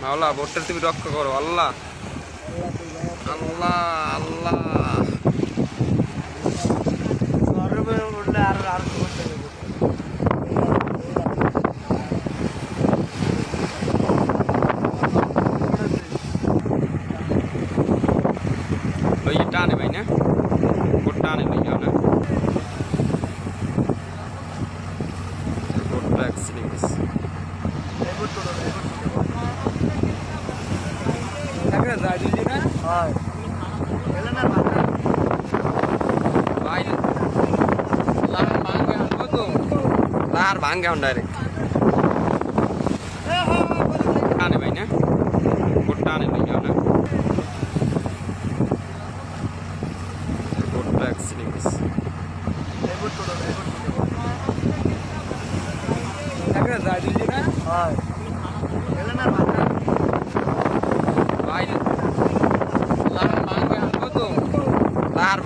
মাওলা ভোটটা তুমি রক্ষা করো আল্লাহ। আল্লাহ আল্লাহ ওই টানে ভাই না ভোট টানে ভাই না ভোটটা অ্যাক্সিডেন্ট গেছে লার ভাঙ্গে ডাইরেক্ট টানে ভাই না? ভোট টানে ভাই না ভোটটা অ্যাক্সিডেন্ট গেছে ভাই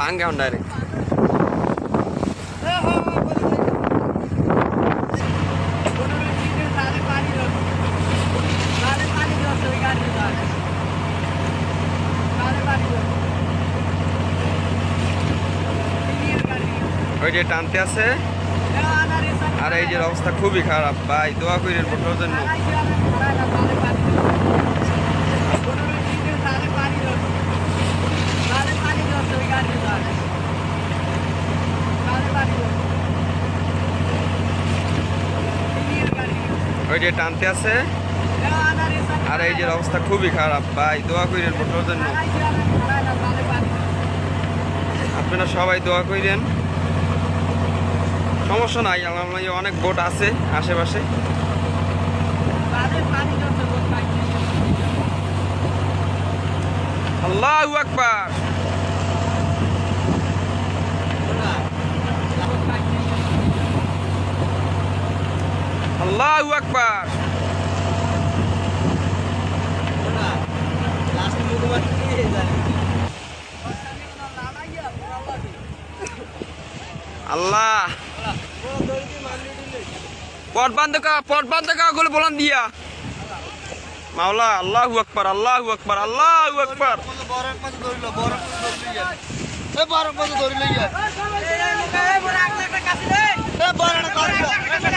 ভাঙ্গে আন ডাইরেক্ট ওই যে টানতে আছে। আর এই যে অবস্থা খুবই খারাপ। ভাই, দোয়া করেন ভোটের জন্য। ওই যে টানতে আছে। আর এই যে অবস্থা খুবই খারাপ। ভাই, দোয়া করেন ভোটের জন্য। আপনারা সবাই দোয়া করেন সমস্যা নাই আলহামদুলিল্লাহ অনেক বোট আছে আশেপাশে। আল্লাহ আকবার। আল্লাহ আকবার। আল্লাহ। পট বান্ধ কা পট বান্ধ কা গুলো বলান দিয়া। মাওলা, আল্লাহু আকবার আল্লাহু আকবার আল্লাহু আকবার। এমন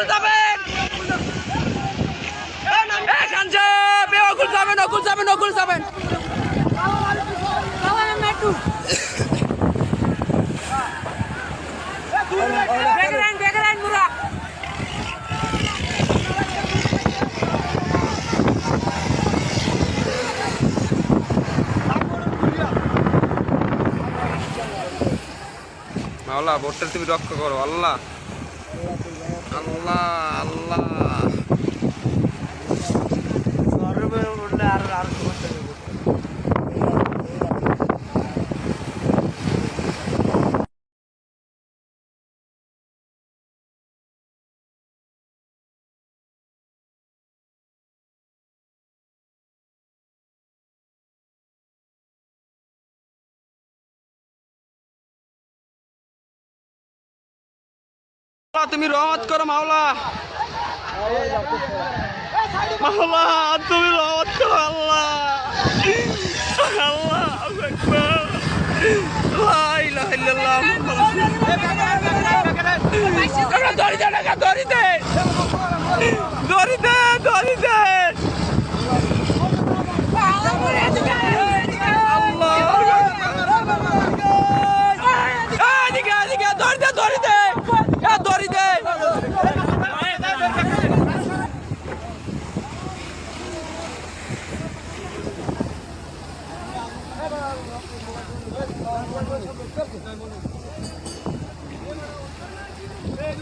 নকুল যাবে নকুল যাবে এ খানজা বে নকুল যাবে নকুল যাবে নকুল যাবে বেগরান বেগরান ভোটটা তুমি রক্ষা করো, আল্লাহ। আল্লাহ আল্লাহ তুমি রহমত করো মাওলা। মাওলা তুমি রহমত করো আল্লাহ। আল্লাহ ধরিতে দড়ি দে। Hey,